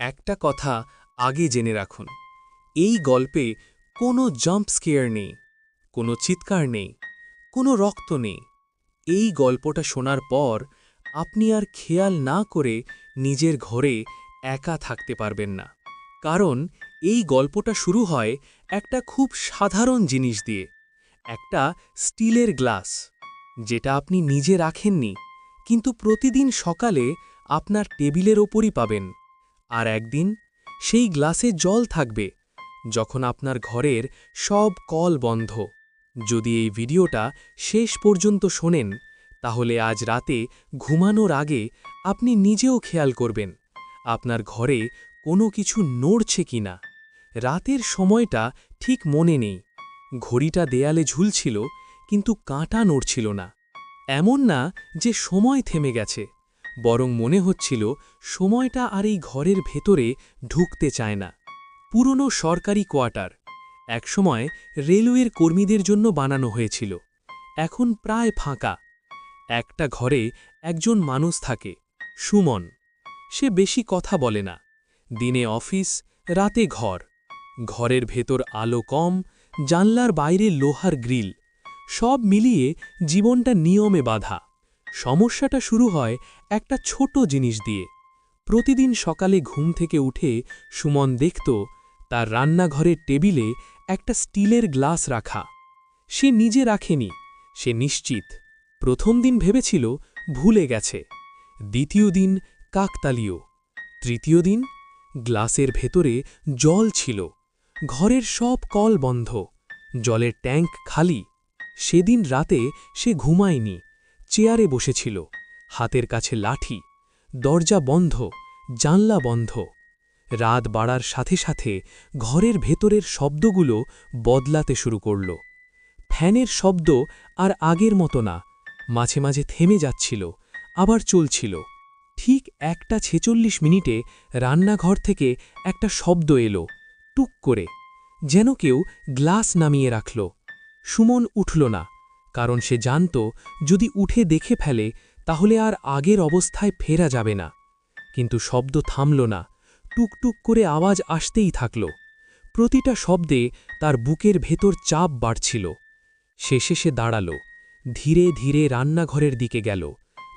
একটা কথা আগে জেনে রাখুন। এই গল্পে কোনো জাম্প স্কেয়ার নেই, কোনো চিৎকার নেই, কোনো রক্ত নেই। এই গল্পটা শোনার পর আপনি আর খেয়াল না করে নিজের ঘরে একা থাকতে পারবেন না। কারণ এই গল্পটা শুরু হয় একটা খুব সাধারণ জিনিস দিয়ে, একটা স্টিলের গ্লাস, যেটা আপনি নিজে রাখেননি, কিন্তু প্রতিদিন সকালে আপনার টেবিলের ওপরই পাবেন। আর একদিন সেই গ্লাসে জল থাকবে যখন আপনার ঘরের সব কল বন্ধ। যদি এই ভিডিওটা শেষ পর্যন্ত শোনেন, তাহলে আজ রাতে ঘুমানোর আগে আপনি নিজেও খেয়াল করবেন, আপনার ঘরে কোনো কিছু নড়ছে কি না। রাতের সময়টা ঠিক মনে নেই। ঘড়িটা দেয়ালে ঝুলছিল, কিন্তু কাঁটা নড়ছিল না। এমন না যে সময় থেমে গেছে। বরং মনে হচ্ছিল সময়টা আর এই ঘরের ভেতরে ঢুকতে চায় না। পুরনো সরকারি কোয়ার্টার, একসময় রেলওয়ের কর্মীদের জন্য বানানো হয়েছিল। এখন প্রায় ফাঁকা। একটা ঘরে একজন মানুষ থাকে, সুমন। সে বেশি কথা বলে না। দিনে অফিস, রাতে ঘর। ঘরের ভেতর আলো কম, জানলার বাইরে লোহার গ্রিল। সব মিলিয়ে জীবনটা নিয়মে বাধা। সমস্যাটা শুরু হয় একটা ছোট জিনিস দিয়ে। প্রতিদিন সকালে ঘুম থেকে উঠে সুমন দেখত তার রান্নাঘরের টেবিলে একটা স্টিলের গ্লাস রাখা। সে নিজে রাখেনি, সে নিশ্চিত। প্রথম দিন ভেবেছিল ভুলে গেছে। দ্বিতীয় দিন কাকতালীয়। তৃতীয় দিন গ্লাসের ভেতরে জল ছিল। ঘরের সব কল বন্ধ। জলের ট্যাঙ্ক খালি। সেদিন রাতে সে ঘুমায়নি। চেয়ারে বসেছিল, হাতের কাছে লাঠি, দরজা বন্ধ, জানলা বন্ধ। রাত বাড়ার সাথে সাথে ঘরের ভেতরের শব্দগুলো বদলাতে শুরু করল। ফ্যানের শব্দ আর আগের মতো না, মাঝে মাঝে থেমে যাচ্ছিল, আবার চলছিল। ঠিক একটা ছেচল্লিশ মিনিটে রান্নাঘর থেকে একটা শব্দ এলো, টুক করে, যেন কেউ গ্লাস নামিয়ে রাখল। সুমন উঠল না। কারণ সে জানত, যদি উঠে দেখে ফেলে, তাহলে আর আগের অবস্থায় ফেরা যাবে না। কিন্তু শব্দ থামল না, টুকটুক করে আওয়াজ আসতেই থাকল। প্রতিটা শব্দে তার বুকের ভেতর চাপ বাড়ছিল। শেষে সে দাঁড়াল, ধীরে ধীরে রান্নাঘরের দিকে গেল,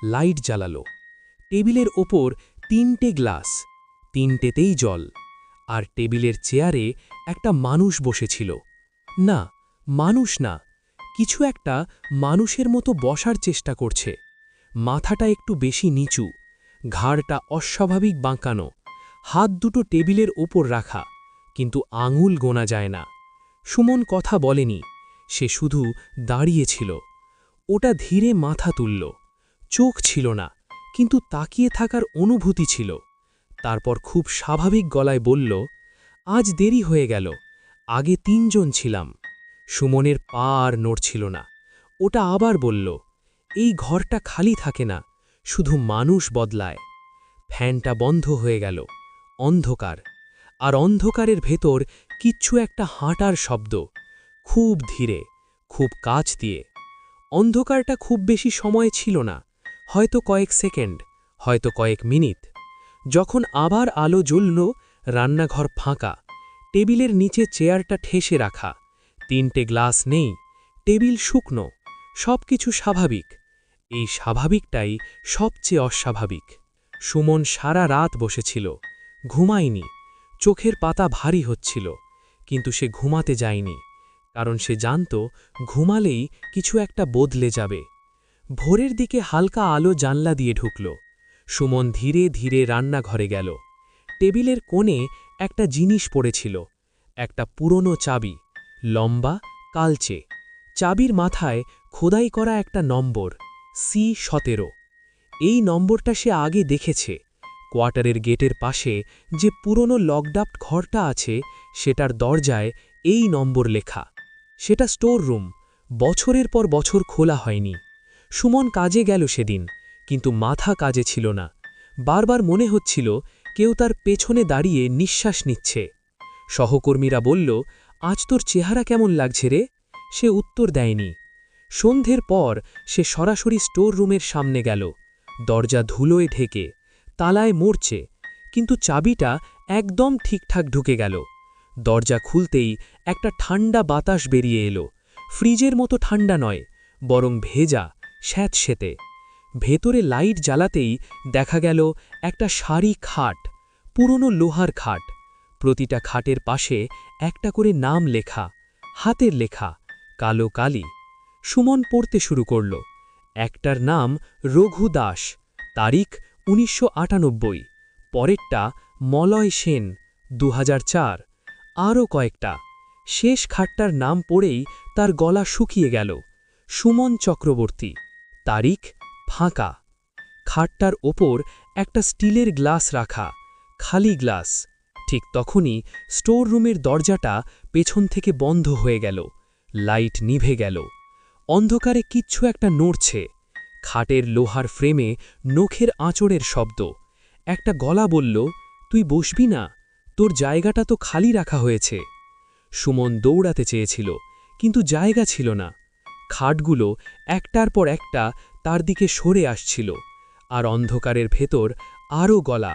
লাইট জ্বালাল। টেবিলের ওপর তিনটে গ্লাস, তিনটেতেই জল, আর টেবিলের চেয়ারে একটা মানুষ বসেছিল। না, মানুষ না কিছু একটা মানুষের মতো বসার চেষ্টা করছে। মাথাটা একটু বেশি নিচু, ঘাড়টা অস্বাভাবিক বাঁকানো, হাত দুটো টেবিলের ওপর রাখা, কিন্তু আঙুল গোনা যায় না। সুমন কথা বলেনি, সে শুধু দাঁড়িয়েছিল ওটা ধীরে মাথা তুলল, চোখ ছিল না, কিন্তু তাকিয়ে থাকার অনুভূতি ছিল। তারপর খুব স্বাভাবিক গলায় বলল, আজ দেরি হয়ে গেল, আগে তিনজন ছিলাম। সুমনের পা আর নড়ছিল না। ওটা আবার বলল, এই ঘরটা খালি থাকে না, শুধু মানুষ বদলায়। ফ্যানটা বন্ধ হয়ে গেল, অন্ধকার। আর অন্ধকারের ভেতর কিচ্ছু একটা হাঁটার শব্দ, খুব ধীরে, খুব কাছ দিয়ে। অন্ধকারটা খুব বেশি সময় ছিল না, হয়তো কয়েক সেকেন্ড, হয়তো কয়েক মিনিট। যখন আবার আলো জ্বলল, রান্নাঘর ফাঁকা, টেবিলের নিচে চেয়ারটা ঠেসে রাখা তিনটে গ্লাস নেই, টেবিল শুকনো সব কিছু স্বাভাবিক। এই স্বাভাবিকটাই সবচেয়ে অস্বাভাবিক। সুমন সারা রাত বসেছিল, ঘুমায়নি, চোখের পাতা ভারী হচ্ছিল, কিন্তু সে ঘুমাতে যায়নি, কারণ সে জানত ঘুমালেই কিছু একটা বদলে যাবে। ভোরের দিকে হালকা আলো জানলা দিয়ে ঢুকল। সুমন ধীরে ধীরে রান্নাঘরে গেল। টেবিলের কোণে একটা জিনিস পড়েছিল, একটা পুরনো চাবি। লম্বা, কালচে। চাবির মাথায় খোদাই করা একটা নম্বর, সি সতেরো। এই নম্বরটা সে আগে দেখেছে। কোয়ার্টারের গেটের পাশে যে পুরনো লকডাপ্ট ঘরটা আছে, সেটার দরজায় এই নম্বর লেখা। সেটা স্টোর রুম। বছরের পর বছর খোলা হয়নি। সুমন কাজে গেল সেদিন, কিন্তু মাথা কাজে ছিল না। বারবার মনে হচ্ছিল কেউ তার পেছনে দাঁড়িয়ে নিঃশ্বাস নিচ্ছে। সহকর্মীরা বলল আজ তোর চেহারা কেমন লাগছে রে? সে উত্তর দেয়নি। সন্ধ্যের পর সে সরাসরি স্টোর রুমের সামনে গেল। দরজা ধুলোয় ঢেকে, তালায় মরছে, কিন্তু চাবিটা একদম ঠিকঠাক ঢুকে গেল। দরজা খুলতেই একটা ঠান্ডা বাতাস বেরিয়ে এলো। ফ্রিজের মতো ঠান্ডা নয়, বরং ভেজা স্যাঁতসেতে ভেতরে লাইট জ্বালাতেই দেখা গেল একটা শাড়ি খাট, পুরনো লোহার খাট। প্রতিটা খাটের পাশে একটা করে নাম লেখা, হাতের লেখা, কালো কালি। সুমন পড়তে শুরু করল। একটার নাম রঘু দাস, তারিখ উনিশশো আটানব্বই। পরেরটা মলয় সেন দু হাজার চার। আরও কয়েকটা। শেষ খাটটার নাম পড়েই তার গলা শুকিয়ে গেল। সুমন চক্রবর্তী। তারিখ ফাঁকা। খাটটার ওপর একটা স্টিলের গ্লাস রাখা, খালি গ্লাস। ঠিক তখনই স্টোর রুমের দরজাটা পেছন থেকে বন্ধ হয়ে গেল। লাইট নিভে গেল। অন্ধকারে কিচ্ছু একটা নড়ছে। খাটের লোহার ফ্রেমে নখের আঁচড়ের শব্দ। একটা গলা বলল, তুই বসবি না? তোর জায়গাটা তো খালি রাখা হয়েছে। সুমন দৌড়াতে চেয়েছিল, কিন্তু জায়গা ছিল না। খাটগুলো একটার পর একটা তার দিকে সরে আসছিল, আর অন্ধকারের ভেতর আরও গলা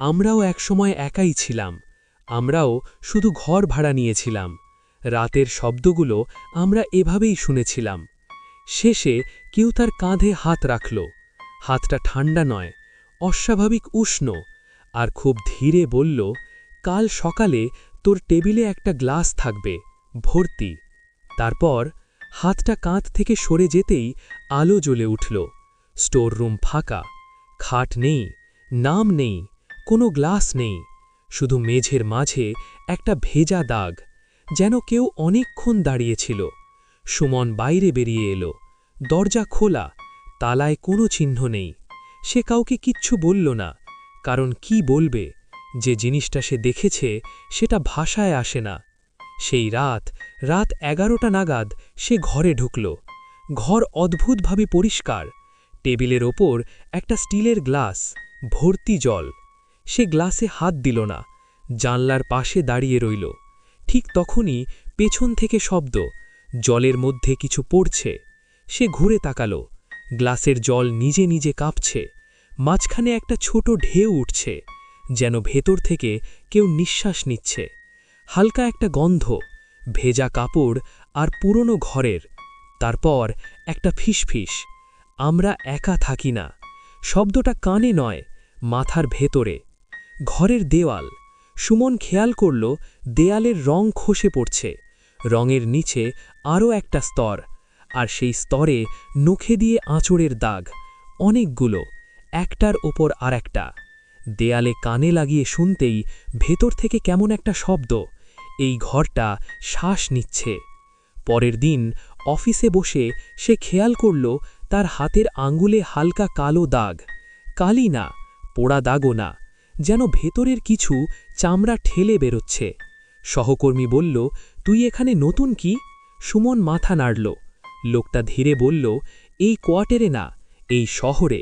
আমরাও একসময় একাই ছিলাম। আমরাও শুধু ঘর ভাড়া নিয়েছিলাম। রাতের শব্দগুলো আমরা এভাবেই শুনেছিলাম। শেষে কেউ তার কাঁধে হাত রাখল। হাতটা ঠান্ডা নয়, অস্বাভাবিক উষ্ণ, আর খুব ধীরে বলল, কাল সকালে তোর টেবিলে একটা গ্লাস থাকবে, ভর্তি। তারপর হাতটা কাঁধ থেকে সরে যেতেই আলো জ্বলে উঠল। স্টোর রুম ফাঁকা, খাট নেই, নাম নেই কোনো গ্লাস নেই, শুধু মেঝের মাঝে একটা ভেজা দাগ, যেন কেউ অনেকক্ষণ দাঁড়িয়েছিল। সুমন বাইরে বেরিয়ে এলো, দরজা খোলা, তালায় কোনো চিহ্ন নেই। সে কাউকে কিচ্ছু বলল না, কারণ কি বলবে, যে জিনিসটা সে দেখেছে সেটা ভাষায় আসে না। সেই রাত রাত এগারোটা নাগাদ সে ঘরে ঢুকল। ঘর অদ্ভুতভাবে পরিষ্কার, টেবিলের ওপর একটা স্টিলের গ্লাস, ভর্তি জল। সে গ্লাসে হাত দিল না, জানলার পাশে দাঁড়িয়ে রইল। ঠিক তখনই পেছন থেকে শব্দ, জলের মধ্যে কিছু পড়ছে। সে ঘুরে তাকাল, গ্লাসের জল নিজে নিজে কাঁপছে, মাঝখানে একটা ছোট ঢেউ উঠছে, যেন ভেতর থেকে কেউ নিঃশ্বাস নিচ্ছে। হালকা একটা গন্ধ, ভেজা কাপড় আর পুরনো ঘরের। তারপর একটা ফিসফিস, আমরা একা থাকি না। শব্দটা কানে নয়, মাথার ভেতরে। ঘরের দেওয়াল। সুমন খেয়াল করল, দেয়ালের রং খসে পড়ছে। রঙের নিচে আরও একটা স্তর, আর সেই স্তরে নখে দিয়ে আঁচড়ের দাগ, অনেকগুলো, একটার ওপর আর একটা দেয়ালে কানে লাগিয়ে শুনতেই ভেতর থেকে কেমন একটা শব্দ, এই ঘরটা শ্বাস নিচ্ছে। পরের দিন অফিসে বসে সে খেয়াল করল, তার হাতের আঙ্গুলে হালকা কালো দাগ, কালি না, পোড়া দাগও না। যেন ভেতরের কিছু চামড়া ঠেলে বেরোচ্ছে। সহকর্মী বলল, তুই এখানে নতুন কি? সুমন মাথা নাড়ল। লোকটা ধীরে বলল, এই কোয়ার্টারে না, এই শহরে।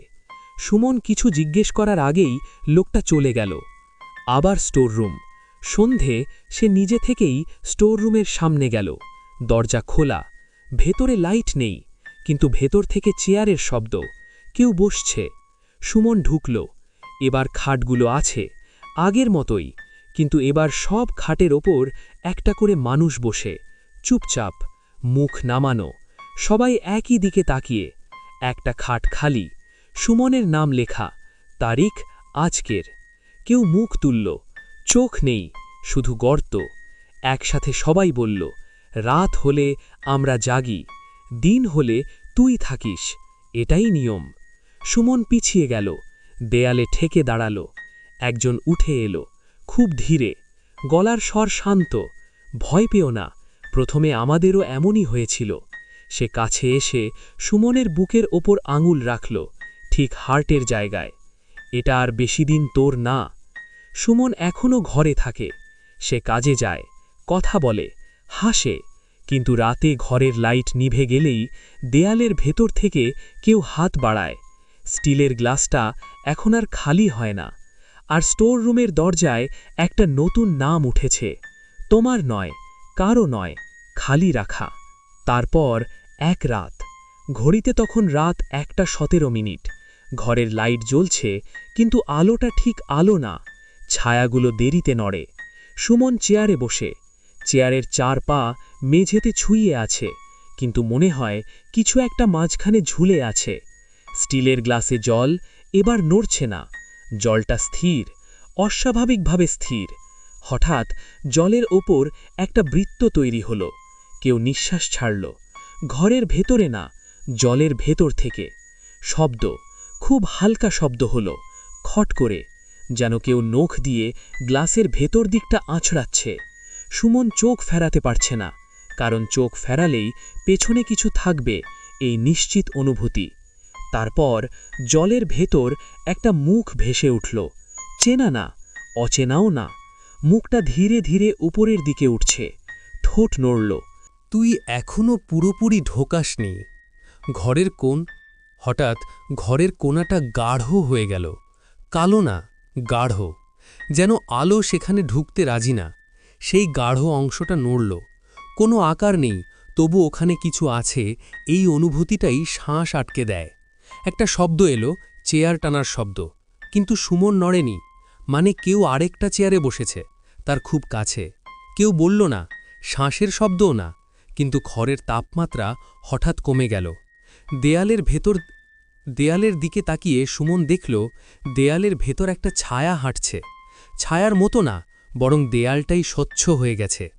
সুমন কিছু জিজ্ঞেস করার আগেই লোকটা চলে গেল। আবার স্টোর রুম সন্ধে সে নিজে থেকেই স্টোর রুমের সামনে গেল। দরজা খোলা। ভেতরে লাইট নেই, কিন্তু ভেতর থেকে চেয়ারের শব্দ। কেউ বসছে। সুমন ঢুকল। এবার খাটগুলো আছে, আগের মতোই, কিন্তু এবার সব খাটের ওপর একটা করে মানুষ বসে, চুপচাপ, মুখ নামানো, সবাই একই দিকে তাকিয়ে, একটা খাট খালি, সুমনের নাম লেখা, তারিখ আজকের, কেউ মুখ তুলল, চোখ নেই, শুধু গর্ত, একসাথে সবাই বলল, রাত হলে আমরা জাগি, দিন হলে তুই থাকিস, এটাই নিয়ম, সুমন পিছিয়ে গেল দেয়ালে ঠেকে দাঁড়াল। একজন উঠে এলো। খুব ধীরে। গলার স্বর শান্ত। ভয় পেও না। প্রথমে আমাদেরও এমনই হয়েছিল। সে কাছে এসে সুমনের বুকের ওপর আঙুল রাখল, ঠিক হার্টের জায়গায়। এটা আর বেশি দিন তোর না। সুমন এখনও ঘরে থাকে। সে কাজে যায়, কথা বলে, হাসে, কিন্তু রাতে ঘরের লাইট নিভে গেলেই দেয়ালের ভেতর থেকে কেউ হাত বাড়ায়। স্টিলের গ্লাসটা এখন আর খালি হয় না। আর স্টোর রুমের দরজায় একটা নতুন নাম উঠেছে। তোমার নয়, কারও নয়, খালি রাখা। তারপর এক রাত। ঘড়িতে তখন রাত একটা সতেরো মিনিট। ঘরের লাইট জ্বলছে, কিন্তু আলোটা ঠিক আলো না। ছায়াগুলো দেরিতে নড়ে। সুমন চেয়ারে বসে। চেয়ারের চার পা মেঝেতে ছুঁয়ে আছে, কিন্তু মনে হয় কিছু একটা মাঝখানে ঝুলে আছে। স্টিলের গ্লাসে জল, এবার নড়ছে না। জলটা স্থির, অস্বাভাবিকভাবে স্থির। হঠাৎ জলের ওপর একটা বৃত্ত তৈরি হলো। কেউ নিঃশ্বাস ছাড়ল। ঘরের ভেতরে না, জলের ভেতর থেকে। শব্দ, খুব হালকা শব্দ হলো, খট করে, যেন কেউ নখ দিয়ে গ্লাসের ভেতর দিকটা আঁচড়াচ্ছে। সুমন চোখ ফেরাতে পারছে না, কারণ চোখ ফেরালেই পেছনে কিছু থাকবে, এই নিশ্চিত অনুভূতি। তারপর জলের ভেতর একটা মুখ ভেসে উঠল। চেনা না, অচেনাও না। মুখটা ধীরে ধীরে উপরের দিকে উঠছে। ঠোঁট নড়ল। তুই এখনও পুরোপুরি ঢোকাসনি। ঘরের কোণ হঠাৎ ঘরের কোণাটা গাঢ় হয়ে গেল। কালো না, গাঢ়। যেন আলো সেখানে ঢুকতে রাজি না। সেই গাঢ় অংশটা নড়ল। কোনো আকার নেই, তবু ওখানে কিছু আছে। এই অনুভূতিটাই শ্বাস আটকে দেয়। একটা শব্দ এলো, চেয়ার টানার শব্দ। কিন্তু সুমন নড়েনি। মানে কেউ আরেকটা চেয়ারে বসেছে, তার খুব কাছে। কেউ বলল না, শ্বাসের শব্দও না। কিন্তু খড়ের তাপমাত্রা হঠাৎ কমে গেল। দেয়ালের ভেতর, দেয়ালের দিকে তাকিয়ে সুমন দেখল, দেয়ালের ভেতর একটা ছায়া হাঁটছে। ছায়ার মতো না, বরং দেয়ালটাই স্বচ্ছ হয়ে গেছে।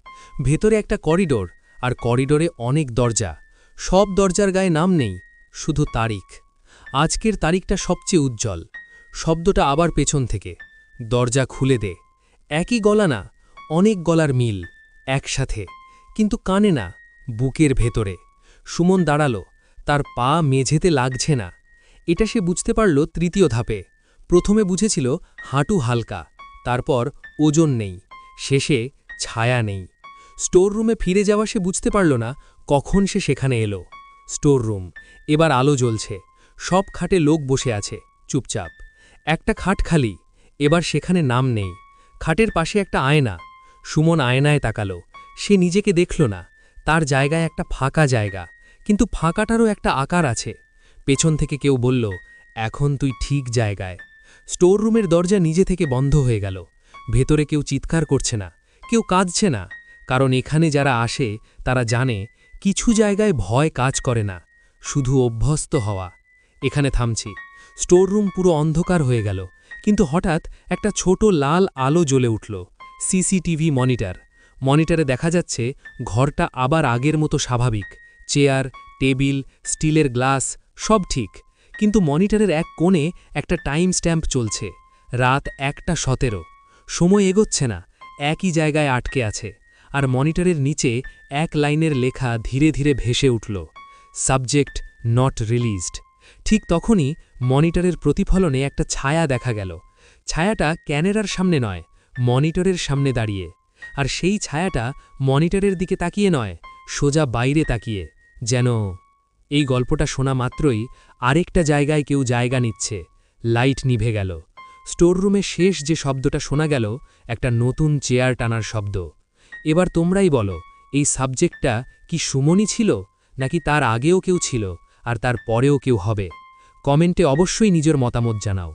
ভেতরে একটা করিডোর, আর করিডোরে অনেক দরজা। সব দরজার গায়ে নাম নেই, শুধু তারিখ। আজকের তারিখটা সবচেয়ে উজ্জ্বল। শব্দটা আবার পেছন থেকে। দরজা খুলে দে। একই গলা না, অনেক গলার মিল, একসাথে। কিন্তু কানে না, বুকের ভেতরে। সুমন দাঁড়াল, তার পা মেঝেতে লাগছে না। এটা সে বুঝতে পারল তৃতীয় ধাপে। প্রথমে বুঝেছিল হাঁটু হালকা, তারপর ওজন নেই, শেষে ছায়া নেই। স্টোর রুমে ফিরে যাওয়া সে বুঝতে পারল না কখন সে সেখানে এলো। স্টোর রুম এবার আলো জ্বলছে। সব খাটে লোক বসে আছে, চুপচাপ। একটা খাট খালি, এবার সেখানে নাম নেই। খাটের পাশে একটা আয়না, সুমন আয়নায় তাকালো। সে নিজেকে দেখল না, তার জায়গায় একটা ফাঁকা জায়গা, কিন্তু ফাঁকাটারও একটা আকার আছে। পেছন থেকে কেউ বলল, এখন তুই ঠিক জায়গায়। স্টোর রুমের দরজা নিজে থেকে বন্ধ হয়ে গেল। ভেতরে কেউ চিৎকার করছে না, কেউ কাঁদছে না, কারণ এখানে যারা আসে, তারা জানে, কিছু জায়গায় ভয় কাজ করে না, শুধু অভ্যস্ত হওয়া। এখানে থামছি। স্টোর রুম পুরো অন্ধকার হয়ে গেল। কিন্তু হঠাৎ একটা ছোট লাল আলো জ্বলে উঠল। CCTV monitor. মনিটরে দেখা যাচ্ছে ঘরটা আবার আগের মতো স্বাভাবিক। চেয়ার, টেবিল, স্টিলের গ্লাস, সব ঠিক। কিন্তু মনিটরের এক কোণে একটা টাইম স্ট্যাম্প চলছে। রাত একটা সতেরো। সময় এগোচ্ছে না। একই জায়গায় আটকে আছে। আর মনিটরের নিচে এক লাইনের লেখা ধীরে ধীরে ভেসে উঠল। Subject not released. ঠিক তখনই মনিটরের প্রতিফলনে একটা ছায়া দেখা গেল। ছায়াটা ক্যামেরার সামনে নয়, মনিটরের সামনে দাঁড়িয়ে। আর সেই ছায়াটা মনিটরের দিকে তাকিয়ে নয়, সোজা বাইরে তাকিয়ে। যেন এই গল্পটা শোনা মাত্রই আরেকটা জায়গায় কেউ জায়গা নিচ্ছে। লাইট নিভে গেল। স্টোররুমে শেষ যে শব্দটা শোনা গেল, একটা নতুন চেয়ার টানার শব্দ। এবার তোমরাই বলো, এই সাবজেক্টটা কি সুমনই ছিল, নাকি তার আগেও কেউ ছিল? আর তার পরেও কেউ হবে। কমেন্টে অবশ্যই নিজের মতামত জানাও।